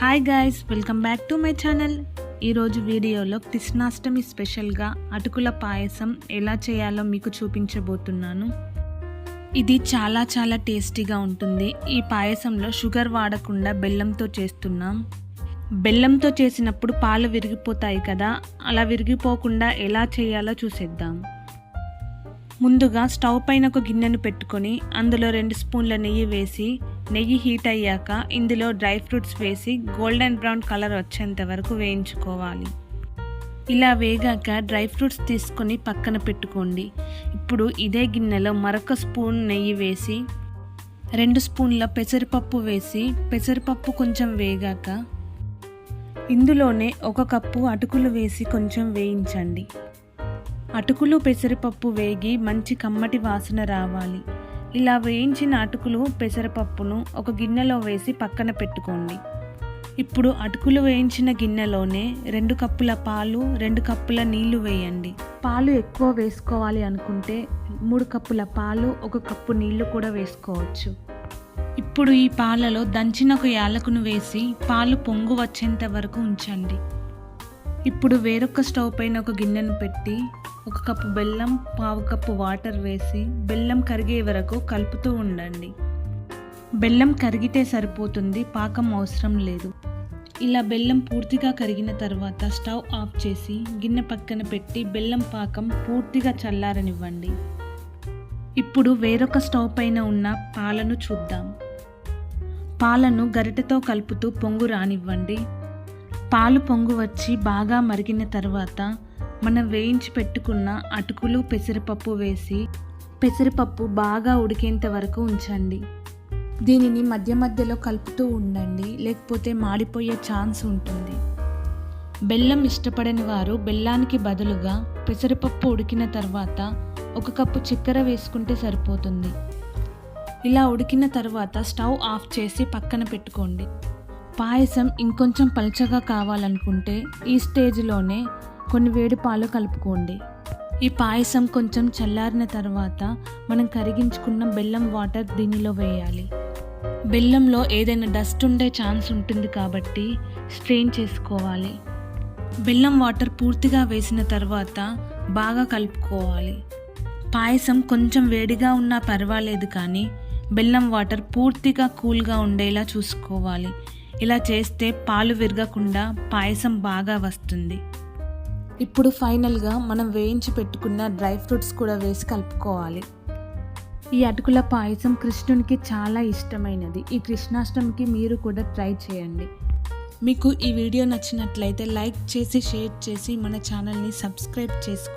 Hi guys welcome back to my channel ఈరోజు వీడియోలో కృష్ణాష్టమి స్పెషల్గా అటుకుల పాయసం ఎలా చేయాలో మీకు చూపించబోతున్నాను. ఇది చాలా చాలా టేస్టీగా ఉంటుంది. ఈ పాయసంలో షుగర్ వాడకుండా బెల్లంతో చేస్తున్నాం. బెల్లంతో చేసినప్పుడు పాలు విరిగిపోతాయి కదా అలా విరిగిపోకుండా ఎలా చేయాలో చూసేద్దాం. ముందుగా స్టవ్ పైన ఒక గిన్నెను పెట్టుకొని అందులో రెండు స్పూన్ల నెయ్యి వేసి నెయ్యి హీట్ అయ్యాక ఇందులో డ్రై ఫ్రూట్స్ వేసి గోల్డెన్ బ్రౌన్ కలర్ వచ్చేంత వరకు వేయించుకోవాలి. ఇలా వేగాక డ్రై ఫ్రూట్స్ తీసుకొని పక్కన పెట్టుకోండి. ఇప్పుడు ఇదే గిన్నెలో మరొక స్పూన్ నెయ్యి వేసి రెండు స్పూన్ల పెసరపప్పు వేసి పెసరపప్పు కొంచెం వేగాక ఇందులోనే ఒక కప్పు అటుకులు వేసి కొంచెం వేయించండి. అటుకులు పెసరపప్పు వేగి మంచి కమ్మటి వాసన రావాలి. ఇలా వేయించిన అటుకులు పెసరపప్పును ఒక గిన్నెలో వేసి పక్కన పెట్టుకోండి. ఇప్పుడు అటుకులు వేయించిన గిన్నెలోనే రెండు కప్పుల పాలు రెండు కప్పుల నీళ్ళు వేయండి. పాలు ఎక్కువ వేసుకోవాలి అనుకుంటే మూడు కప్పుల పాలు ఒక కప్పు నీళ్ళు కూడా వేసుకోవచ్చు. ఇప్పుడు ఈ పాలలో దంచిన ఒక యాలకును వేసి పాలు పొంగు వచ్చేంత వరకు ఉంచండి. ఇప్పుడు వేరొక స్టవ్ పైన ఒక గిన్నెను పెట్టి ఒక కప్పు బెల్లం పావు కప్పు వాటర్ వేసి బెల్లం కరిగే వరకు కలుపుతూ ఉండండి. బెల్లం కరిగితే సరిపోతుంది పాకం అవసరం లేదు. ఇలా బెల్లం పూర్తిగా కరిగిన తర్వాత స్టవ్ ఆఫ్ చేసి గిన్నె పక్కన పెట్టి బెల్లం పాకం పూర్తిగా చల్లారనివ్వండి. ఇప్పుడు వేరొక స్టవ్ పైన ఉన్న పాలను చూద్దాం. పాలను గరిటెతో కలుపుతూ పొంగు రానివ్వండి. పాలు పొంగు వచ్చి బాగా మరిగిన తర్వాత మనం వేయించి పెట్టుకున్న అటుకులు పెసరపప్పు వేసి పెసరపప్పు బాగా ఉడికేంత వరకు ఉంచండి. దీనిని మధ్య మధ్యలో కలుపుతూ ఉండండి లేకపోతే మాడిపోయే ఛాన్స్ ఉంటుంది. బెల్లం ఇష్టపడని వారు బెల్లానికి బదులుగా పెసరపప్పు ఉడికిన తర్వాత ఒక కప్పు చక్కెర వేసుకుంటే సరిపోతుంది. ఇలా ఉడికిన తర్వాత స్టవ్ ఆఫ్ చేసి పక్కన పెట్టుకోండి. పాయసం ఇంకొంచెం పలుచగా కావాలనుకుంటే ఈ స్టేజ్లోనే కొన్ని వేడి పాలు కలుపుకోండి. ఈ పాయసం కొంచెం చల్లారిన తర్వాత మనం కరిగించుకున్న బెల్లం వాటర్ దీనిలో వేయాలి. బెల్లంలో ఏదైనా డస్ట్ ఉండే ఛాన్స్ ఉంటుంది కాబట్టి స్ట్రెయిన్ చేసుకోవాలి. బెల్లం వాటర్ పూర్తిగా వేసిన తర్వాత బాగా కలుపుకోవాలి. పాయసం కొంచెం వేడిగా ఉన్నా పర్వాలేదు కానీ బెల్లం వాటర్ పూర్తిగా కూల్గా ఉండేలా చూసుకోవాలి. ఇలా చేస్తే పాలు విరగకుండా పాయసం బాగా వస్తుంది. ఇప్పుడు ఫైనల్గా మనం వేయించి పెట్టుకున్న డ్రై ఫ్రూట్స్ కూడా వేసి కలుపుకోవాలి. ఈ అటుకుల పాయసం కృష్ణునికి చాలా ఇష్టమైనది. ఈ కృష్ణాష్టమికి మీరు కూడా ట్రై చేయండి. మీకు ఈ వీడియో నచ్చినట్లయితే లైక్ చేసి షేర్ చేసి మన ఛానల్ని సబ్స్క్రైబ్ చేసుకోండి.